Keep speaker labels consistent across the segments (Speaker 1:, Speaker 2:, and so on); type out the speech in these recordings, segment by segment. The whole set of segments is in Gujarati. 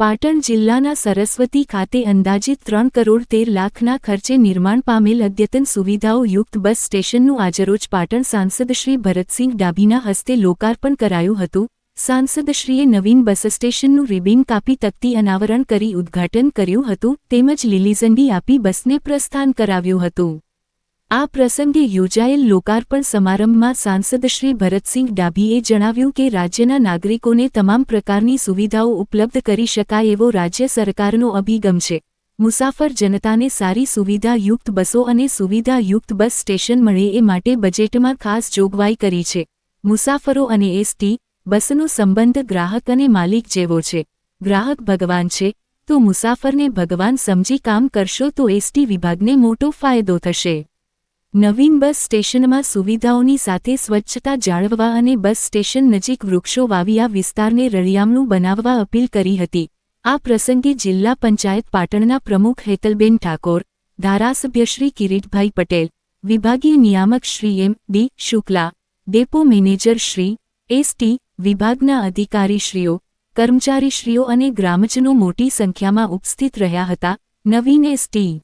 Speaker 1: પાટણ જિલ્લાના સરસ્વતી ખાતે અંદાજિત ત્રણ કરોડ તેર લાખના ખર્ચે નિર્માણ પામેલ અદ્યતન સુવિધાઓ યુક્ત બસ સ્ટેશનનું આજરોજ પાટણ સાંસદ શ્રી ભરતસિંહ ડાભીના હસ્તે લોકાર્પણ કરાયું હતું. સાંસદશ્રીએ નવીન બસ સ્ટેશનનું રિબિન કાપી તકતી અનાવરણ કરી ઉદ્ઘાટન કર્યું હતું, તેમજ લીલીઝંડી આપી બસને પ્રસ્થાન કરાવ્યું હતું. આ પ્રસંગે યોજાયેલ લોકાર્પણ સમારંભમાં સાંસદ શ્રી ભરતસિંહ ડાભીએ જણાવ્યું કે રાજ્યના નાગરિકોને તમામ પ્રકારની સુવિધાઓ ઉપલબ્ધ કરી શકાય એવો રાજ્ય સરકારનો અભિગમ છે. મુસાફર જનતાને સારી સુવિધાયુક્ત બસો અને સુવિધાયુક્ત બસ સ્ટેશન મળે એ માટે બજેટમાં ખાસ જોગવાઈ કરી છે. મુસાફરો અને એસટી, બસનો સંબંધ ગ્રાહક અને માલિક જેવો છે. ગ્રાહક ભગવાન છે, તો મુસાફરને ભગવાન સમજી કામ કરશો તો એસટી વિભાગને મોટો ફાયદો થશે. નવીન બસ સ્ટેશનમાં સુવિધાઓની સાથે સ્વચ્છતા જાળવવા અને બસ સ્ટેશન નજીક વૃક્ષો વાવી આ વિસ્તારને રળિયામણું બનાવવા અપીલ કરી હતી. આ પ્રસંગે જિલ્લા પંચાયત પાટણના પ્રમુખ હેતલબેન ઠાકોર, ધારાસભ્ય શ્રી કિરીટભાઈ પટેલ, વિભાગીય નિયામક Shri M D Shukla, depot manager Shri ST વિભાગના અધિકારીશ્રીઓ, કર્મચારીશ્રીઓ અને ગ્રામજનો મોટી સંખ્યામાં ઉપસ્થિત રહ્યા હતા. નવીન એસટી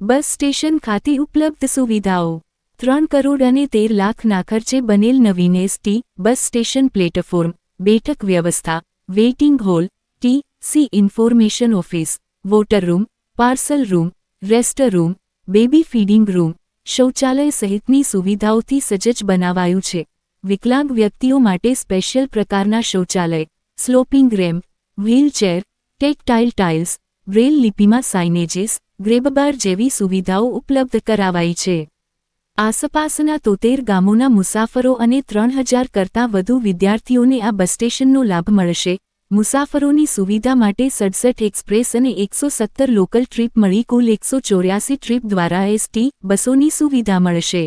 Speaker 1: બસ સ્ટેશન ખાતે ઉપલબ્ધ સુવિધાઓ. ત્રણ કરોડ અને તેર લાખના ખર્ચે બનેલ નવીન એસટી બસ સ્ટેશન પ્લેટફોર્મ, બેઠક વ્યવસ્થા, waiting hall, T C information office, water room, parcel room rest room, baby feeding room, શૌચાલય સહિતની સુવિધાઓથી સજજ બનાવાયું છે. વિકલાંગ વ્યક્તિઓ માટે સ્પેશિયલ પ્રકારના શૌચાલય, sloping ramp, wheelchair, tactile tiles Braille લિપિમાં signages grab bar જેવી સુવિધાઓ ઉપલબ્ધ કરાવાઈ છે. આસપાસના તોતેર ગામોના મુસાફરો અને ત્રણ હજાર કરતાં વધુ વિદ્યાર્થીઓને આ બસ સ્ટેશનનો લાભ મળશે. મુસાફરોની સુવિધા માટે સડસઠ એક્સપ્રેસ અને એકસો સત્તર લોકલ ટ્રીપ મળી. કુલ એકસો ચોર્યાસી ટ્રીપ દ્વારા એસટી બસોની સુવિધા મળશે.